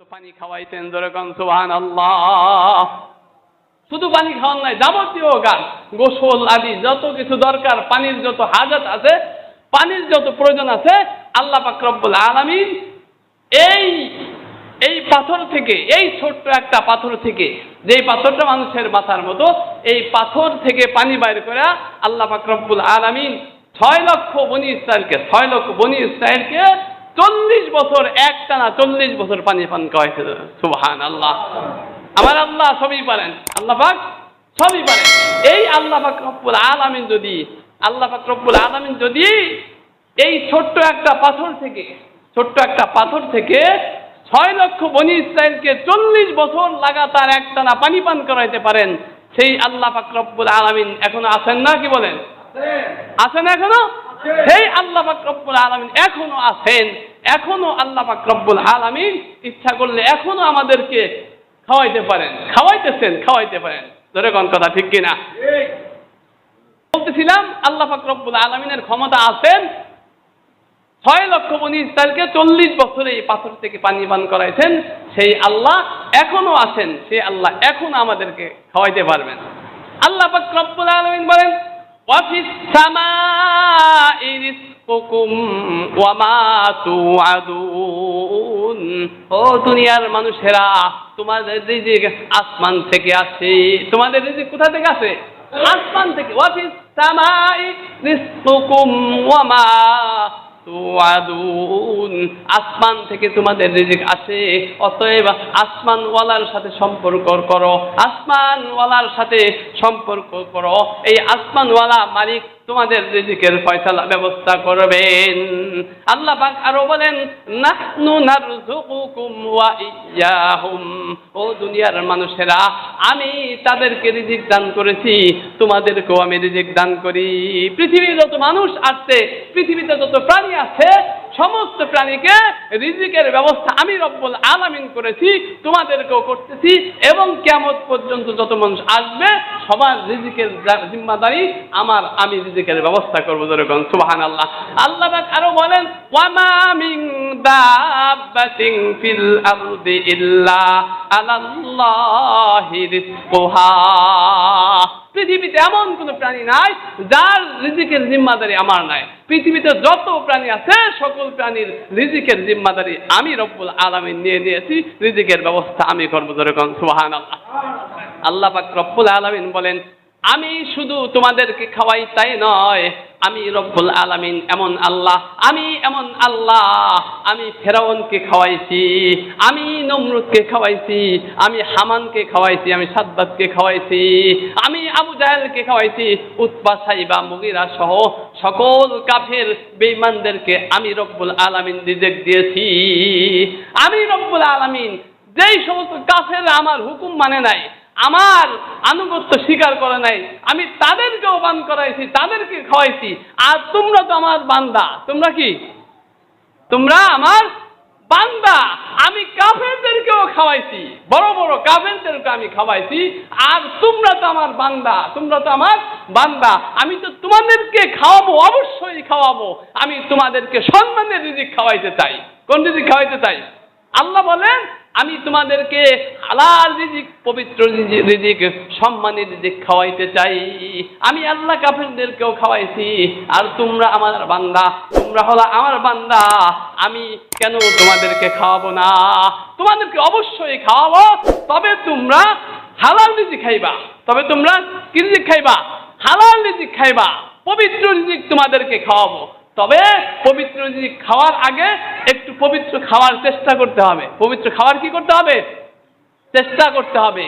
পানি খাওয়াইতেন যেরকম সুবহান আল্লাহ শুধু পানি খাওয়ান নাই, যাবতীয় গান, গোসল আদি, যত কিছু দরকার, পানির যত হাজত আছে, পানির যত প্রয়োজন আছে, আল্লাহ পাক রব্বুল আলামিন এই এই পাথর থেকে, এই ছোট্ট একটা পাথর থেকে, যেই পাথরটা মানুষের মাথার মতো, এই পাথর থেকে পানি বাইর করে আল্লাহ পাক রব্বুল আলামিন ছয় লক্ষ বনি ইসরায়েলকে ছয় লক্ষ বনি ইসরায়েলকে চল্লিশ বছর একটানা চল্লিশ বছর পানি পান করাইছে। সুবহান আল্লাহ আমার আল্লাহ সবই পারেন। আল্লাহ পাক সবই পারেন। এই আল্লাহ পাক রব্বুল আলামিন যদি আল্লাহ পাক রব্বুল আলামিন যদি এই ছোট্ট একটা পাথর থেকে ছোট্ট একটা পাথর থেকে ছয় লক্ষ বনি ইসরায়েলকে চল্লিশ বছর লাগাতার একটানা পানি পান করাইতে পারেন সেই আল্লাহ পাক রব্বুল আলামিন এখনও আছেন না কি বলেন? আছেন এখনও? সেই আল্লাহ পাক রব্বুল আলামিন, এখনও আছেন, এখনও আল্লাহ পাক রব্বুল আলামিন ইচ্ছা করলে এখনও আমাদেরকে খাওয়াইতে পারেন, খাওয়াইতেছেন, খাওয়াইতে পারেন। ধরে কোন কথা ঠিক কিনা? বলতেছিলাম, আল্লাহ পাক রব্বুল আলামিনের ক্ষমতা আছেন। ছয় লক্ষ বনি ইসরায়েলকে চল্লিশ বছরে এই পাথর থেকে পানি পান করাইছেন। সেই আল্লাহ এখনও আছেন, সেই আল্লাহ এখনও আমাদেরকে খাওয়াইতে পারবেন। আল্লাহ পাক রব্বুল আলামিন বলেন ওয়াফিস السماء رزقكم وما توعدون. ও দুনিয়ার মানুষেরা, তোমাদের রিজিক আসমান থেকে আসে। তোমাদের রিজিক কোথা থেকে আসে? আসমান থেকে। ওয়াফিস সামাই রিজকুকুম ওয়া মা আসমান থেকে তোমাদের রিজিক আসে। অতএব আসমানওয়ালার সাথে সম্পর্ক করো। আসমানওয়ালার সাথে সম্পর্ক করো। এই আসমানওয়ালা মালিক তোমাদের রিজিকের ফয়সালা ব্যবস্থা করবেন। আল্লাহ পাক আরও বলেন, নাহনু নারযুকুকুম ওয়া ইয়াহুম। ও দুনিয়ার মানুষেরা, আমি তাদেরকে রিজিক দান করেছি, তোমাদেরকেও আমি রিজিক দান করি। পৃথিবীর যত মানুষ আছে, পৃথিবীতে যত প্রাণী আছে সমস্ত প্রাণীকে রিজিকের ব্যবস্থা আমি রব্বুল আলামিন করেছি, তোমাদেরকেও করতেছি এবং কেমত পর্যন্ত যত মানুষ আসবে, সবার রিজিকের জিম্মাদারি আমার, আমি রিজিকের ব্যবস্থা করব যেরকম সুবাহান আল্লাহ আল্লাহ আরও বলেন, ওয়ামা দাব্বাতিন ফিল আরদি ইল্লা আলাল্লাহি রিজকুহা। পৃথিবীতে এমন কোনো প্রাণী নাই, যার রিজিকের জিম্মাদারি আমার নাই। পৃথিবীতে যত প্রাণী আছে, সকল প্রাণীর রিজিকের জিম্মাদারি আমি রব্বুল আলামিন নিয়ে নিয়েছি, রিজিকের ব্যবস্থা আমি করব যেরকম সুহান আল্লাহ আল্লাহ পাক রব্বুল আলমিন বলেন আমি শুধু তোমাদেরকে খাওয়াই তাই নয়, আমি রব্বুল আলামিন এমন আল্লাহ, আমি এমন আল্লাহ, আমি ফেরাউনকে খাওয়াইছি, আমি নমরুদকে খাওয়াইছি, আমি হামানকে খাওয়াইছি, আমি সাদ্দাতকে খাওয়াইছি, আমি আবু জাহেলকে খাওয়াইছি উৎপা সাইবা, মুগিরা সহ সকল কাফের বেঈমানদেরকে আমি রব্বুল আলামিন রিজেক দিয়েছি। আমি রব্বুল আলামিন যেই সমস্ত কাফের আমার হুকুম মানে নাই আমার আনুগত্য স্বীকার করে নাই। আমি তাদেরকেও বান করাইছি, তাদেরকে খাওয়াইছি। আর তোমরা তো আমার বান্দা। তোমরা কি? তোমরা আমার বান্দা। আমি কাফেরদেরকেও খাওয়াইছি। বড় বড় কাফেরদেরকে আমি খাওয়াইছি। আর তোমরা তো আমার বান্দা। তোমরা তো আমার বান্দা। আমি তো তোমাদেরকে খাওয়াবো, অবশ্যই খাওয়াবো। আমি তোমাদেরকে সম্মানের রিজিক খাওয়াইতে চাই। কোন রিজিক খাওয়াইতে চাই? আল্লাহ বলেন আমি তোমাদেরকে হালাল রিজিক, পবিত্র রিজি- রিজিক, সম্মানের রিজিক খাওয়াইতে চাই। আমি আল্লাহ কাফেরদেরকেও খাওয়াইছি। আর তোমরা আমার বান্দা, তোমরা হলো আমার বান্দা। আমি কেন তোমাদেরকে খাওয়াবো না? তোমাদেরকে অবশ্যই খাওয়াবো। তবে তোমরা হালাল রিজিক খাইবা। তবে তোমরা কি রিজিক খাইবা? হালাল রিজিক খাইবা। পবিত্র রিজিক তোমাদেরকে খাওয়াবো। তবে পবিত্র যদি খাওয়ার আগে একটু পবিত্র খাওয়ার চেষ্টা করতে হবে। পবিত্র খাওয়ার কি করতে হবে? চেষ্টা করতে হবে।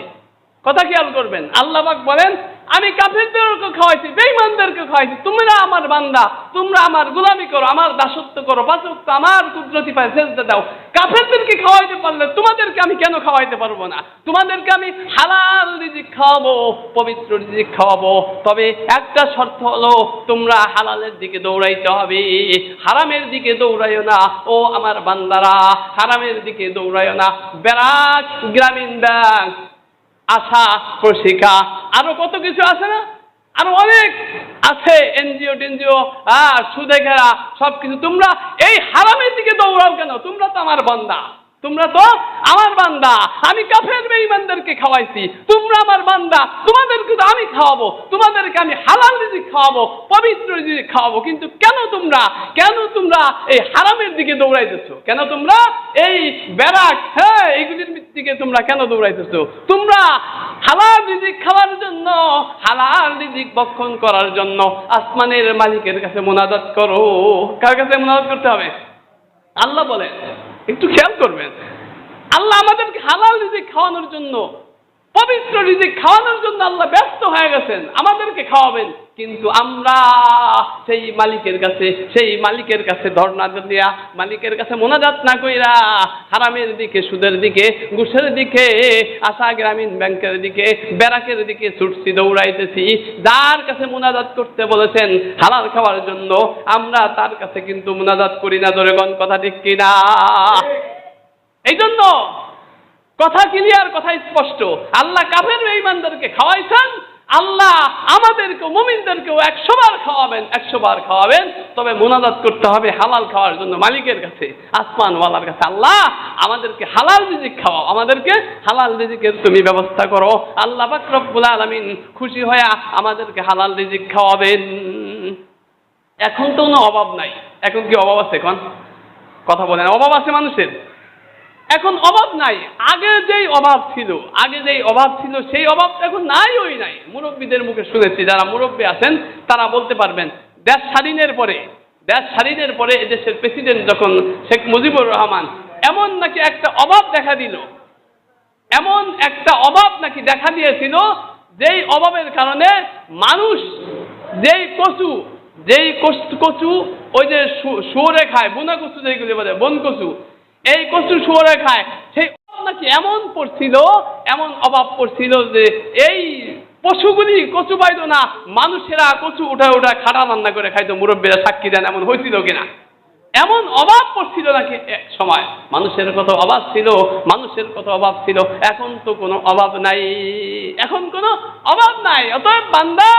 কথা খেয়াল করবেন। আল্লাহবাক বলেন আমি কাফেরদেরকে খাওয়াইছি, বেঈমানদেরকে খাওয়াইছি। তোমরা আমার বান্দা, তোমরা আমার গোলামি করো, আমার দাসত্ব করো বাসত্ব আমার কুদরতি পায় সেজদা দাও। কাফেরদেরকে খাওয়াইতে পারলে তোমাদেরকে আমি কেন খাওয়াইতে পারব না? তোমাদেরকে আমি হালাল রিজিক খাওয়াবো, পবিত্র রিজিক খাওয়াবো। তবে একটা শর্ত হলো, তোমরা হালালের দিকে দৌড়াইতে হবে। হারামের দিকে দৌড়াইও না। ও আমার বান্দারা, হারামের দিকে দৌড়াইও না। ব্যারাক, গ্রামীণ ব্যাংক আশা প্রশিকা আরও কত কিছু আছে না? আরও অনেক আছে, এনজিও, টেনজিও হ্যাঁ সুদে ঘেরা, সবকিছু। তোমরা এই হারামের দিকে দৌড়াও কেন? তোমরা তো আমার বান্দা। তোমরা তো আমার বান্দা, আমি কাফের বেঈমানদেরকে খাওয়াইছি। তোমরা আমার বান্দা, তোমাদেরকে তো আমি খাওয়াবো, তোমাদেরকে আমি হালাল রিজিক খাওয়াবো, পবিত্র রিজিক খাওয়াবো। কিন্তু কেন তোমরা কেন তোমরা এই হারামের দিকে দৌড়াইতেছো? কেন তোমরা এই ব্যারাক হ্যাঁ এইগুলির দিকে তোমরা কেন দৌড়াইতেছো? তোমরা হালাল রিজিক খাওয়ার জন্য, হালাল রিজিক বক্ষণ করার জন্য আসমানের মালিকের কাছে মোনাজাত করো। কার কাছে মোনাজাত করতে হবে? আল্লাহ বলেন একটু খেয়াল করবেন। আল্লাহ আমাদেরকে হালাল রিজিক খাওয়ানোর জন্য, পবিত্র রিজিক খাওয়ানোর জন্য আল্লাহ ব্যস্ত হয়ে গেছেন। আমাদেরকে খাওয়াবেন। কিন্তু আমরা সেই মালিকের কাছে, সেই মালিকের কাছে ধর্ণা দিয়া মালিকের কাছে মোনাজাত না কইরা হারামের দিকে, সুদের দিকে, ঘুষের দিকে, আশা গ্রামীণ ব্যাংকের দিকে, ব্যারাকের দিকে ছুটছি, দৌড়াইতেছি, যার কাছে মোনাজাত করতে বলেছেন হালাল খাওয়ার জন্য, আমরা তার কাছে কিন্তু মোনাজাত করি না জোরেগণ কথা ঠিক কিনা? এই জন্য কথা ক্লিয়ার কথা স্পষ্ট। আল্লাহ কাফের ইমানদারকে খাওয়াইছেন আল্লাহ আমাদেরকে, মুমিনদেরকেও একশো বার খাওয়াবেন, একশো বার খাওয়াবেন। তবে মোনাজাত করতে হবে হালাল খাওয়ার জন্য মালিকের কাছে, আসমানওয়ালার কাছে। আল্লাহ, আমাদেরকে হালাল রিজিক খাওয়াও। আমাদেরকে হালাল রিজিকের তুমি ব্যবস্থা করো। আল্লাহ পাক রব্বুল আলামিন খুশি হয়ে আমাদেরকে হালাল রিজিক খাওয়াবেন। এখন তো কোনো অভাব নাই। এখন কি অভাব আছে এখন? কথা বলেন, অভাব আছে মানুষের? এখন অভাব নাই। আগে যেই অভাব ছিল, আগে যেই অভাব ছিল, সেই অভাব এখন নাই ওই নাই। মুরব্বীদের মুখে শুনেছি, যারা মুরব্বী আছেন, তারা বলতে পারবেন, দেশ স্বাধীনের পরে, দেশ স্বাধীনের পরে এদেশের প্রেসিডেন্ট যখন শেখ মুজিবুর রহমান এমন নাকি একটা অভাব দেখা দিল, এমন একটা অভাব নাকি দেখা দিয়েছিল, যেই অভাবের কারণে মানুষ যেই কচু, যেই কচ- কচু, ওই যে শুয়োরে খায় বোনা কচু যেগুলি বলে বন কচু এই কচু শুয়োরে খায় সেই নাকি এমন পড়ছিল, এমন অভাব পড়ছিল যে এই পশুগুলি কচু পাইতো না, মানুষেরা কচু উঠা উঠা খাটা রান্না করে খাইতো, মুরব্বীরা সাক্ষী দেন এমন হয়েছিল কিনা? এমন অভাব পড়ছিল নাকি এক সময়? মানুষের কত অভাব ছিল, মানুষের কত অভাব ছিল, এখন তো কোনো অভাব নাই। এখন কোনো অভাব নাই, অতএব বান্দা,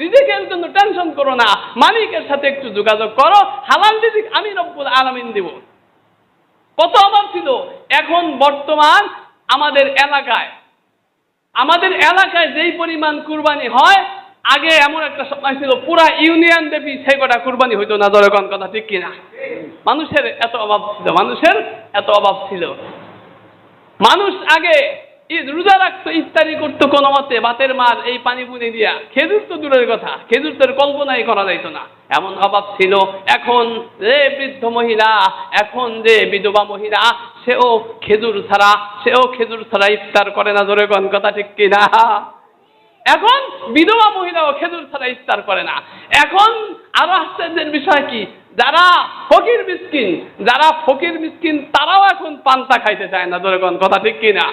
রিজিকের জন্য টেনশন করো না, মালিকের সাথে একটু যোগাযোগ করো, হালাল রিজিক আমি রব্বুল আলামিন দিব। কত অভাব ছিল? এখন বর্তমান আমাদের এলাকায়। আমাদের এলাকায় যেই পরিমাণ কুরবানি হয়, আগে এমন একটা সময় ছিল, পুরা ইউনিয়ন দেবী সেই কটা কুরবানি হইতো না জনগণ কথা, ঠিক কিনা? মানুষের এত অভাব ছিল, মানুষের এত অভাব ছিল। মানুষ আগে রোজা রাখতো ইফতারি করতো কোনো মতে বাতের মার এই পানি পুনি দিয়া। খেজুর তো দূরের কথা, খেজুর তোর কল্পনাই করা যাইতো না। এমন অভাব ছিল, এখন যে বৃদ্ধ মহিলা, এখন যে বিধবা মহিলা, সেও খেজুর ছাড়া, সেও খেজুর ছাড়া ইফতার করে না, জোরে কোন কথা ঠিক কিনা? এখন বিধবা মহিলাও খেজুর ছাড়া ইফতার করে না। এখন আরও আশ্চর্যের বিষয় কি, যারা ফকির মিসকিন, যারা ফকির মিসকিন, তারাও এখন পান্তা খাইতে চায় না ধরে কোন কথা ঠিক কিনা?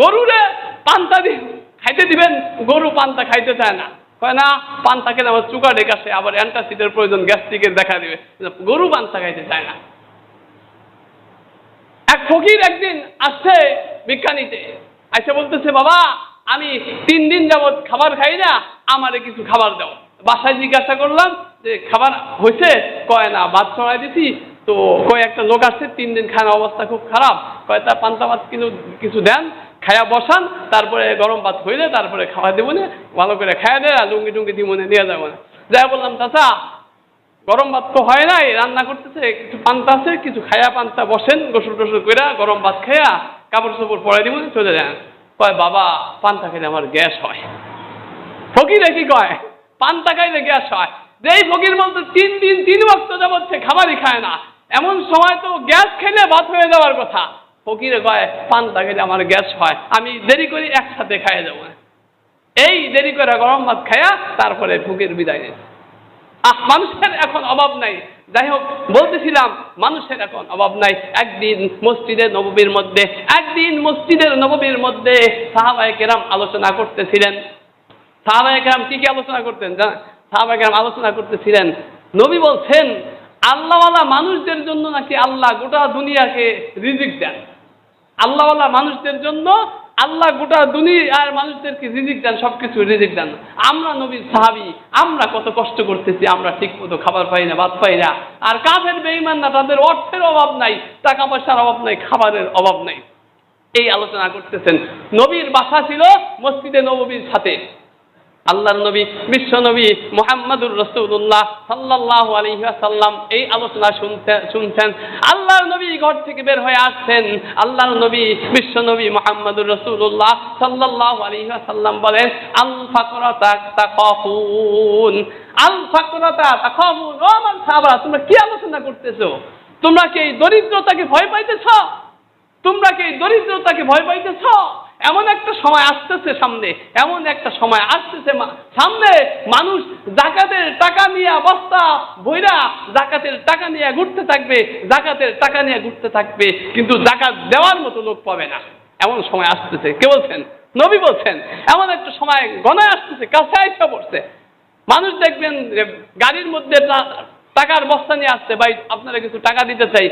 গরুরে পান্তা দি খাইতে দিবেন, গরু পান্তা খাইতে চায় না। কয় না, পান্তা খেলে আমার চুকা ডেকাছে আবার অ্যান্টাসিডের প্রয়োজন, গ্যাস্ট্রিকের দেখা দিবে। গরু পান্তা খাইতে চায় না। এক ফকির একদিন আসছে বিজ্ঞানীতে, আইসে বলতেছে, বাবা, আমি তিন দিন যাবৎ খাবার খাই না, আমারে কিছু খাবার দাও। বাসায় জিজ্ঞাসা করলাম যে, খাবার হয়েছে কয়, না, ভাত চড়াই দিছি। তো কয়, একটা লোক আসছে, তিন দিন খানা অবস্থা খুব খারাপ। কয় তা পান্তা ভাত কিলো কিছু দেন? খায়া বসান, তারপরে গরম ভাত হইলে তারপরে খাওয়া দেবো না, ভালো করে খায়া দেয় আর লুঙ্গি টুঙ্গি দিব না, নিয়ে যাব না। যাই বললাম, চাচা, গরম ভাত তো হয় নাই, রান্না করতেছে, কিছু পান্তা আছে, কিছু খায়া পান্তা বসেন, গোসল টোসল কইরা গরম ভাত খায়া কাপড় চোপড় পরে দিব চলে যান। কয়, বাবা, পান্তা খেলে আমার গ্যাস হয়। ফকিরে কি কয়, পান্তা খাইলে গ্যাস হয়। যেই ফকির বলতো, তিন দিন, তিন বক্ত যাবত সে খাবারই খায় না। এমন সময় তো গ্যাস খেলে ভাত হয়ে যাওয়ার কথা। ফকিরে কয় পান্তা খেলে আমার গ্যাস হয়। আমি দেরি করি একসাথে খাইয়ে যাব। এই দেরি করে গরম ভাত খায়া তারপরে ফকির বিদায় নিয়েছে আহ, মানুষের এখন অভাব নাই। যাই হোক, বলতেছিলাম, মানুষের এখন অভাব নাই। একদিন মসজিদের নববীর মধ্যে, একদিন মসজিদের নববীর মধ্যে সাহাবায়ে কেরাম আলোচনা করতেছিলেন। সাহাবায়ে কেরাম কি কি আলোচনা করতেন সাহাবায়ে কেরাম আলোচনা করতেছিলেন, নবী বলছেন, আল্লাহওয়ালা মানুষদের জন্য নাকি আল্লাহ গোটা দুনিয়াকে রিজিক দেন। আল্লাহওয়ালা মানুষদের জন্য আল্লাহ গোটা দুনি দুনিয়ার মানুষদেরকে রিজিক দেন সব কিছু রিজিক দেন। আমরা নবীর সাহাবি, আমরা কত কষ্ট করতেছি, আমরা ঠিক মতো খাবার পাই না, ভাত পাই না। আর কাফের বেইমান না, তাদের অর্থের অভাব নাই, টাকা পয়সার অভাব নাই, খাবারের অভাব নাই। এই আলোচনা করতেছেন। নবীর বাসা ছিল মসজিদে নবীর সাথে। আল্লাহর নবী, বিশ্ব নবী মোহাম্মদুর রসুল্লাহ সাল্লাহ আলহিহাসাল্লাম এই আলোচনা শুনতে শুনছেন। আল্লাহর নবী ঘর থেকে বের হয়ে আসছেন। আল্লাহর নবী, বিশ্ব নবী মোহাম্মদুর রসুল্লাহ সাল্লাহ আলহিহাসাল্লাম বলেন আল ফাকরাতা তাকাফুন আল ফাকরাতা তাকাফুন ও আমার সাহাবারা, তোমরা কি আলোচনা করতেছো? তোমরা কি এই দরিদ্রতাকে ভয় পাইতেছ? তোমরা কি এই দরিদ্রতাকে ভয় পাইতেছ? এমন একটা সময় আসতেছে সামনে, এমন একটা সময় আসতেছে সামনে মানুষ জাকাতের টাকা নিয়ে বস্তা বইরা জাকাতের টাকা নিয়ে ঘুরতে থাকবে, জাকাতের টাকা নিয়ে ঘুরতে থাকবে, কিন্তু জাকাত দেওয়ার মতো লোক পাবে না। এমন সময় আসতেছে, কে বলছেন? নবী বলছেন, এমন একটা সময় গণায় আসতেছে, কাছে আইসা পড়ছে। মানুষ দেখবেন গাড়ির মধ্যে টাকার বস্তা নিয়ে আসছে, ভাই, আপনারা কিছু টাকা দিতে চাই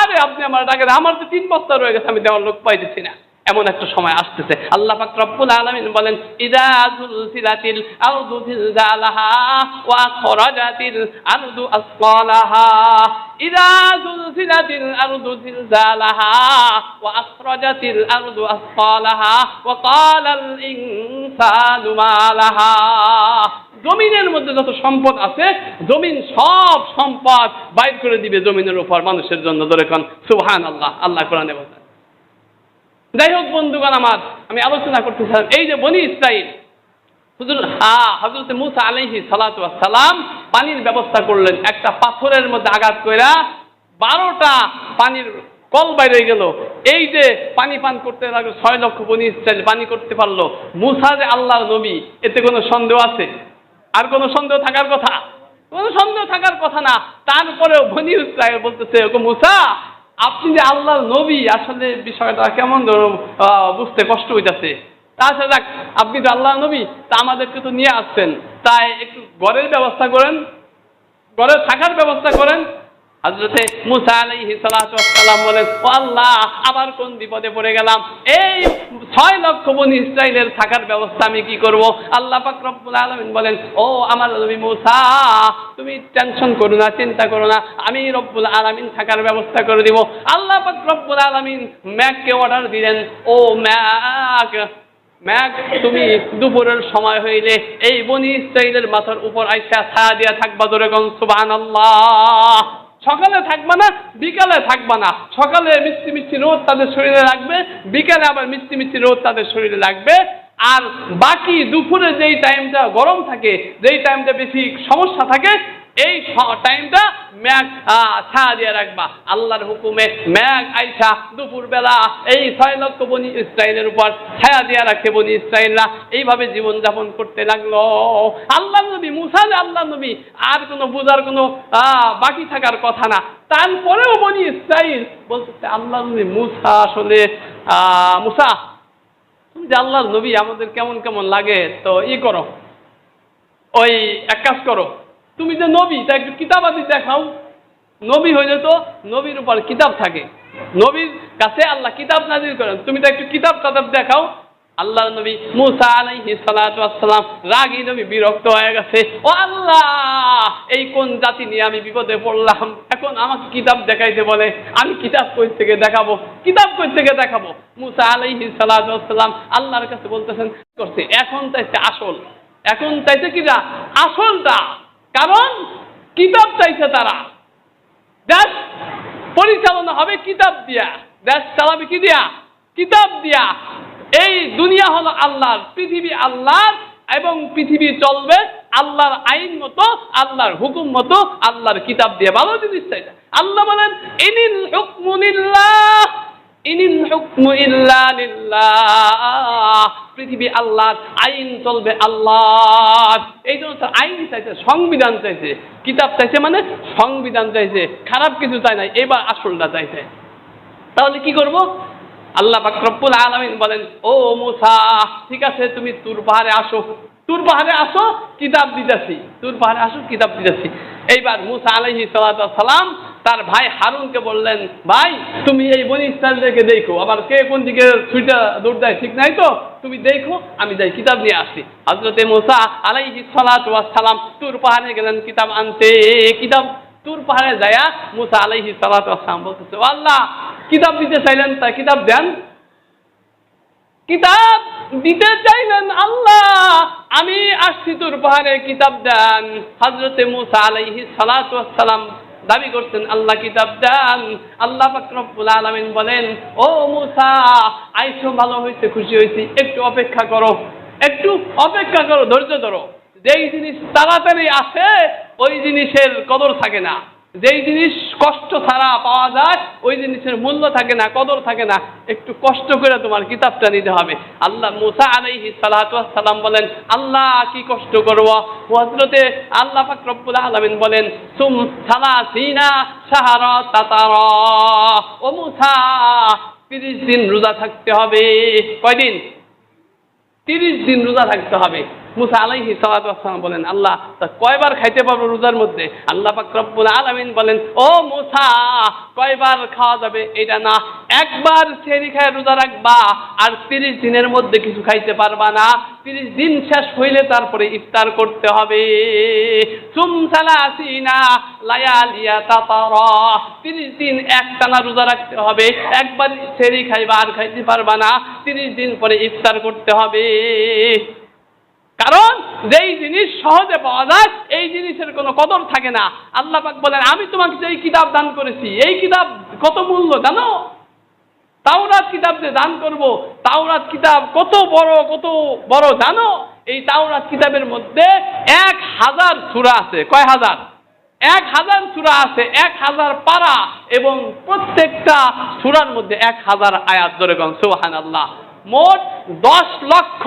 আরে আপনি আমার টাকা আমার তো তিন বস্তা রয়ে গেছে, আমি দেওয়ার লোক পাইতেছি না। এমন একটা সময় আসতেছে। আল্লাহ পাক রব্বুল আলামিন বলেন, ইদা জুলজিলাতিল আরদু জিলজালাহা ওয়া খরাজাতিল আরদু আসqalaha ইদা জুলজিলাতিল আরদু জিলজালাহা ওয়া আখরাজাতিল আরদু আসqalaha ওয়া ক্বালাল ইনসানু মা লাহা জমিনের মধ্যে যত সম্পদ আছে, জমিন সব সম্পদ বাইর করে দিবে জমিনের উপর মানুষের জন্য। ধরে কোন সুবহান আল্লাহ আল্লাহ কোরআনে বলেন যাই হোক বন্ধুগণ আমার, আমি আলোচনা করতেছিলাম। এই যে বনি ইসরাইল, হুজুর হ্যাঁ হজরত মুসা সালাতু সালাম পানির ব্যবস্থা করলেন। একটা পাথরের মধ্যে আঘাত বারোটা পানির কল বাইরে গেল। এই যে পানি পান করতে লাগল, ছয় লক্ষ বনি ইসরাইল পানি করতে পারল। মুসা যে আল্লাহর নবী, এতে কোনো সন্দেহ আছে? আর কোনো সন্দেহ থাকার কথা? কোনো সন্দেহ থাকার কথা না। তারপরেও বনি ইসরাইল বলতেছে, ওগো মুসা আপনি যে আল্লাহর নবী, আসলে বিষয়টা কেমন ধরো বুঝতে কষ্ট হইতাছে। তাছাড়া যাক, আপনি যে আল্লাহ নবী, তা আমাদেরকে তো নিয়ে আসছেন। তাই একটু ঘরের ব্যবস্থা করেন, ঘরে থাকার ব্যবস্থা করেন হজরতে মুসা আলাইহি ওয়াসসালাম বলেন আল্লাহ, আবার কোন বিপদে পড়ে গেলাম? এই ছয় লক্ষ বনি ইসরাইলের থাকার ব্যবস্থা আমি কি করব? আল্লাহ পাক রব্বুল আলামিন বলেন, ও আমার নবী মুসা, তুমি টেনশন করো না, চিন্তা করো না, আমি রব্বুল আলামিন থাকার ব্যবস্থা করে দিব। আল্লাহ পাক রব্বুল আলামিন ম্যাককে অর্ডার দিলেন, ও ম্যাক ম্যাক, তুমি দুপুরের সময় হইলে এই বনি ইসরাইলের মাথার উপর আইসা ছায়া দিয়া থাকবা ধরে গন সুবহানাল্লাহ। সকালে থাকবা না, বিকালে থাকবা না। সকালে মিষ্টি মিষ্টি রোদ তাদের শরীরে লাগবে, বিকালে আবার মিষ্টি মিষ্টি রোদ তাদের শরীরে লাগবে। আর বাকি দুপুরে যেই টাইমটা গরম থাকে, যেই টাইমটা বেশি সমস্যা থাকে এই টাইমটা ম্যাগ ছায়া দিয়ে রাখবা। আল্লাহর হুকুমে ম্যাগ আইসা দুপুর বেলা এই ছয় লক্ষ বনি ইসরায়েলের উপর ছায়া দিয়ে রাখে বনি ইসরায়েলরা এইভাবে জীবন যাপন করতে লাগল। আল্লাহ নবী, মুসা যে আল্লাহ নবী, আর কোনো বোঝার কোনো বাকি থাকার কথা না। তারপরেও বনি ইসরায়েল বলতেছে, আল্লাহ নবী, মুসা আসলে মুসা, তুমি যে আল্লাহর নবী, আমাদের কেমন কেমন লাগে, তো ই করো। ওই, এক কাজ করো তুমি যে নবী, তা একটু কিতাবাদি দেখাও। নবী হইলে তো নবীর উপর কিতাব থাকে। নবীর কাছে আল্লাহ কিতাব নাজির করেন। তুমি তো একটু কিতাব টাতাব দেখাও। আল্লাহ নবী মুসা আলাইহি নবী বিরক্ত হয়ে গেছে। ও আল্লাহ, এই কোন জাতি নিয়ে আমি বিপদে পড়লাম? এখন আমাকে কিতাব দেখাইতে বলে, আমি কিতাব কই থেকে দেখাবো? কিতাব কই থেকে দেখাবো? মুসা আলাইহি ওয়াসসালাম আল্লাহর কাছে বলতেছেন, করছে, এখন চাইছে আসল। এখন চাইছে কি যা? আসলটা। কারণ কিতাব চাইছে তারা। দেশ পরিচালনা হবে কিতাব দিয়া। দেশ চালাবে কি দিয়া? কিতাব দিয়া। এই দুনিয়া হলো আল্লাহর, পৃথিবী আল্লাহর এবং পৃথিবী চলবে আল্লাহর আইন মতো, আল্লাহর হুকুম মতো, আল্লাহর কিতাব দিয়ে। ভালো জিনিস চাইছে। আল্লাহ বলেন, ইনিল হুকমুনিল্লাহ ইনিল হুকমু ইল্লা লিল্লাহ। পৃথিবী আল্লাহর আইন চলবে আল্লাহ এই জন্য তার আইন চাইছে, সংবিধান চাইছে। কিতাব চাইছে মানে সংবিধান চাইছে। খারাপ কিছু চাই নাই, এবার আসলটা চাইছে। তাহলে কি করব? আল্লাহ পাক আলমিন বলেন, ও মুসা, ঠিক আছে, তুমি তুর পাহাড়ে আসো। তুর পাহাড়ে আসো, কিতাব দিতেছি। তুর পাহাড়ে আসো, কিতাব দিতেছি। এইবার মুসা আলাইহি সালাম তার ভাই হারুনকে বললেন, ভাই, তুমি এই বনি ইসরায়েলদেরকে দেখো। আবার কে কোন দিকে ছুইটা দৌড় দেয়, ঠিক নাই তো? তুমি দেখো, আমি যাই, কিতাব নিয়ে আসছি হজরতে মোসা আলাইহি সালাতু ওয়াস সালাম তুর পাহাড়ে গেলেন, কিতাব আনতে। কিতাব তুর পাহাড়ে যায়া মুসা আলাইহি সালাতু ওয়াস সালাম বলতেছে, আল্লাহ, কিতাব দিতে চাইলেন তা কিতাব দেন? কিতাব দিতে চাইলেন আল্লাহ, আমি আসছি তোর পাহাড়ে, কিতাব দেন। হজরতে মুসা আলাইহি সালাতু সালাম দাবি করছেন, আল্লাহ কিতাব দেন। আল্লাহ ফাকরুল আলমিন বলেন, ও মুসা আইসো ভালো হয়েছে খুশি হয়েছি একটু অপেক্ষা করো, একটু অপেক্ষা করো, ধৈর্য ধরো। যেই জিনিস তাড়াতাড়ি আসে, ওই জিনিসের কদর থাকে না। যেই জিনিস কষ্ট ছাড়া পাওয়া যায়, ওই জিনিসের মূল্য থাকে না, কদর থাকে না, একটু কষ্ট করে তোমার কিতাবটা নিতে হবে। আল্লাহ মুসা আলাইহি সালাম বলেন, আল্লাহ, কি কষ্ট করব? হজরতে আল্লাহ রব্বুল আলামিন বলেন, সুম সালাসিনা সাহারা তাতারা। ও মুসা, তিরিশ দিন রোজা থাকতে হবে। কয়দিন? তিরিশ দিন রোজা থাকতে হবে। মুসা আলাইহি সালাম বলেন, আল্লাহ, তা কয়বার খাইতে পারব রোজার মধ্যে? আল্লাহ পাক রব্বুল আলামিন বলেন, ও মুসা, কয়বার খাওয়া যাবে? এটা না, একবার সেরি খায় রোজা রাখবা, আর তিরিশ দিনের মধ্যে কিছু খাইতে পারবা না। তিরিশ দিন শেষ হইলে তারপরে ইফতার করতে হবে। সুম সালাসিনা লায়ালিয়া তাতারা, তিরিশ দিন একটানা রোজা রাখতে হবে, একবার সেরি খাইবা আর খাইতে পারবা না, তিরিশ দিন পরে ইফতার করতে হবে। কারণ যেই জিনিস সহজে পাওয়া যায়, এই জিনিসের কোনো কদর থাকে না। আল্লাহ পাক বলেন, আমি তোমাকে যে কিতাব দান করেছি, এই কিতাব কত মূল্য জানো? তাওরাত কিতাব যে দান করব, তাওরাত কিতাব কত বড় কত বড় জানো? এই তাওরাত কিতাবের মধ্যে এক হাজার সূরা আছে। কয় হাজার? এক হাজার সূরা আছে, এক হাজার পারা এবং প্রত্যেকটা সূরার মধ্যে এক হাজার আয়াত ধরে গন সুবাহান আল্লাহ মোট দশ লক্ষ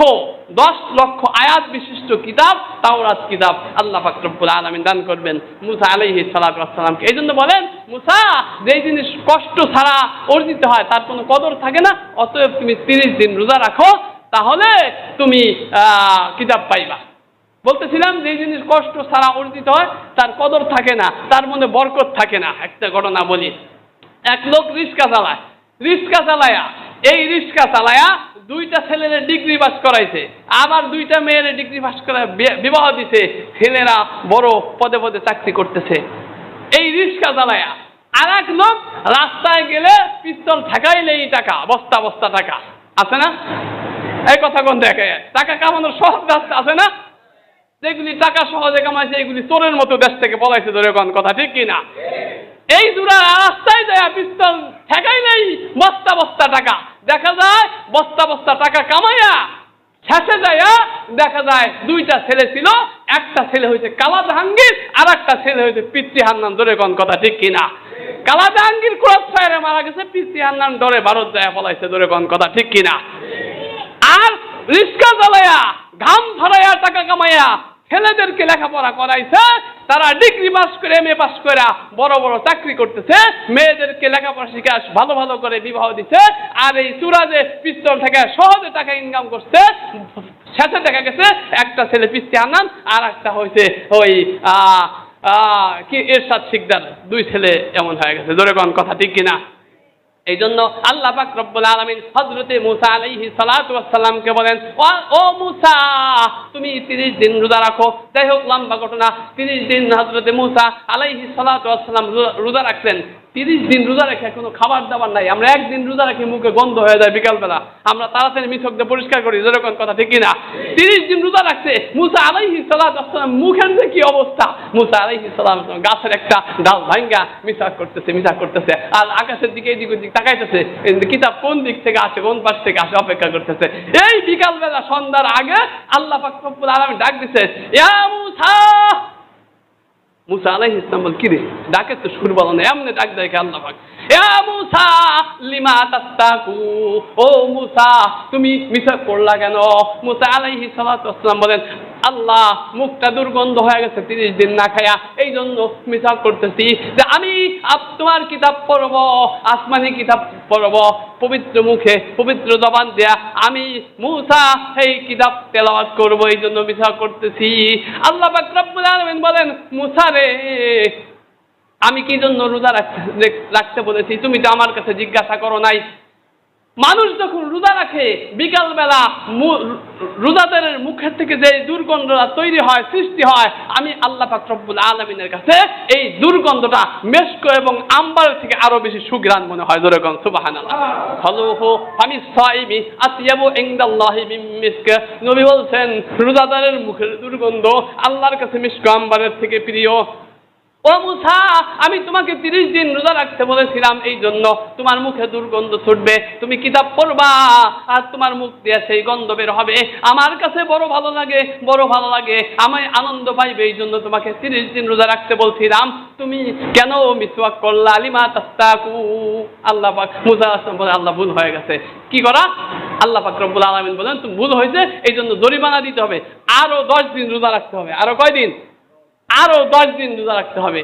দশ লক্ষ আয়াত বিশিষ্ট কিতাব, তাওরাত কিতাব আল্লাহ ফাকরুল আলমিন দান করবেন মুসা আলাইহি সালাতামকে এই জন্য বলেন, মুসা যেই জিনিস কষ্ট ছাড়া অর্জিত হয়, তার কোনো কদর থাকে না, অতএব তুমি তিরিশ দিন রোজা রাখো, তাহলে তুমি কিতাব পাইবা। বলতেছিলাম যে জিনিস কষ্ট ছাড়া অর্জিত হয়, তার কদর থাকে না, তার মনে বরকত থাকে না। একটা ঘটনা বলি। এক লোক রিক্সা চালায়। রিক্সা চালায়া, এই রিক্সা চালায়া দুইটা ছেলের ডিগ্রি পাস করাইছে। আবার দুইটা মেয়ের ডিগ্রি পাস করা বিবাহ দিছে। ছেলেরা বড় পদে পদে চাকরি করতেছে। এই রিক্সা চালায়া আর এক লোক রাস্তায় গেলে পিস্তল ঠেকাইলেই টাকা, বস্তা বস্তা টাকা। আছে না? এই কথা কোন দেখে? টাকা কামানোর সহজ রাস্তা আছে না? যেগুলি টাকা সহজে কামাইছে, এগুলি চোরের মতো দেশ থেকে পলাইছে ধরে কোন কথা, ঠিক কি না? এই দুরা রাস্তায় যায় পিস্তল, ঠেকাই নেই, বস্তা বস্তা টাকা। দেখা যায়, বস্তা বস্তা টাকা কামাইয়া শেষে যায় দেখা যায়, দুইটা ছেলে ছিল, একটা ছেলে হয়েছে কালা জাহাঙ্গীর আর একটা ছেলে হয়েছে পিতৃ হান্নান। ধরে কোন কথা, ঠিক কিনা কালা জাহাঙ্গীর ক্রস ফায়ারে মারা গেছে, পিতৃ হান্নান ডরে ভারত যায় পলাইছে ধরে কোন কথা, ঠিক কিনা আর রিক্সা চালাইয়া, ঘাম ধরাইয়া টাকা কামাইয়া ছেলেদেরকে লেখাপড়া করাইছে, তারা ডিগ্রি পাস করে এম এ পাস করে বড় বড় চাকরি করতেছে, মেয়েদেরকে লেখাপড়া শিখে ভালো ভালো করে বিবাহ দিছে আর এই চূড়াজে পিস্তল থেকে সহজে টাকা ইনকাম করছে শেষে দেখা গেছে, একটা ছেলে পিস্তি আনান আর একটা হয়েছে ওই কি এরশাদ শিকদার। দুই ছেলে এমন হয়ে গেছে। কোন কথা ঠিক কিনা? এই জন্য আল্লাহ পাক রব্বুল হজরতে মুসা আলাইহি সালাতামকে বলেন ও মুসা, তুমি 30 দিন রোজা রাখো। যাই হোক, লম্বা ঘটনা। 30 দিন হজরতে মুসা আলাইহি সালাতাম রোজা রাখলেন। 30 দিন রোজা রেখে কোনো খাবার দাবার নাই। আমরা একদিন রোজা রাখি মুখে গন্ধ হয়ে যায় বিকালবেলা। আমরা তাড়াতাড়ি মিথক দিয়ে পরিষ্কার করি, যেরকম কথা, ঠিক না 30 দিন রোজা রাখছে। মুসা আলাইহি ওয়াসসালাম মুখের যে কি অবস্থা? মুসা আলাইহি সালাম গাছের একটা ডাল ভাঙ্গা মিসাক করতেছে মিসাক করতেছে। আর আকাশের দিকে এদিক ওদিক তাকাইতেছে। কিতাব কোন দিক থেকে আসে, কোন পাশ থেকে আসে, অপেক্ষা করতেছে। এই বিকালবেলা সন্ধ্যার আগে আল্লাহ পাক রব্বুল ডাক দিছে, ইয়া মুসা! মুসা আলাইহিস সালাম বল কি রে? ডাকে তো সুর বলো না, এমনি ডাক দেয় আল্লাহ পাক? ও মুসা, তুমি মিছা করলা কেন? মুসা আলাইহিস সালাতু ওয়াসসালাম বলেন, আল্লাহ, মুখটা দুর্গন্ধ হয়ে গেছে, তিরিশ দিন না খায়া। এই জন্য মিছা করতেছি যে আমি তোমার কিতাব পড়ব, আসমানি কিতাব পড়ব। পবিত্র মুখে, পবিত্র জবান দেয়া আমি মুসা এই কিতাব তেলাওয়াত করব এই জন্য মিছা করতেছি। আল্লাহ পাক রব্বুল বলেন, মুসা রে আমি কি জন্য রোজা রাখতে বলেছি? তুমি তো আমার কাছে জিজ্ঞাসা করো নাই। মানুষ যখন রোজা রাখে, বিকালবেলা রোজাদারের মুখের থেকে যে দুর্গন্ধটা তৈরি হয়, সৃষ্টি হয়, আমি আল্লাহ পাক রব্বুল আলমিনের কাছে এই দুর্গন্ধটা মেস্ক এবং আম্বার থেকে আরও বেশি সুগ্রাণ মনে হয়। যেরকম সুবাহান আমি সাইমি আতিয়াবু ইনদাল্লাহি মিন মিস্ক। নবী বলছেন, রোজাদারের মুখের দুর্গন্ধ আল্লাহর কাছে মিস্ক, আম্বারের থেকে প্রিয়। ও মুসা, আমি তোমাকে তিরিশ দিন রোজা রাখতে বলেছিলাম এই জন্য। তোমার মুখে দুর্গন্ধ ছুটবে, তুমি কিতাব পড়বা, আর তোমার মুখ দিয়ে সেই গন্ধ বের হবে। আমার কাছে বড় ভালো লাগে, বড় ভালো লাগে। আমায় আনন্দ পাইবে এই জন্য তোমাকে তিরিশ দিন রোজা রাখতে বলছিলাম। তুমি কেন মিসওয়াক করলা? আলিমা তাস্তাকু। আল্লাহ পাক মুসা বলে আল্লাহ ভুল হয়ে গেছে। কি করা? আল্লাহ পাক রব্বুল আলমিন বলেন, তুমি ভুল হয়েছে, এই জন্য জরিমানা দিতে হবে। আরও দশ দিন রোজা রাখতে হবে। আরও কয়দিন? আরও দশ দিন রোজা রাখতে হবে।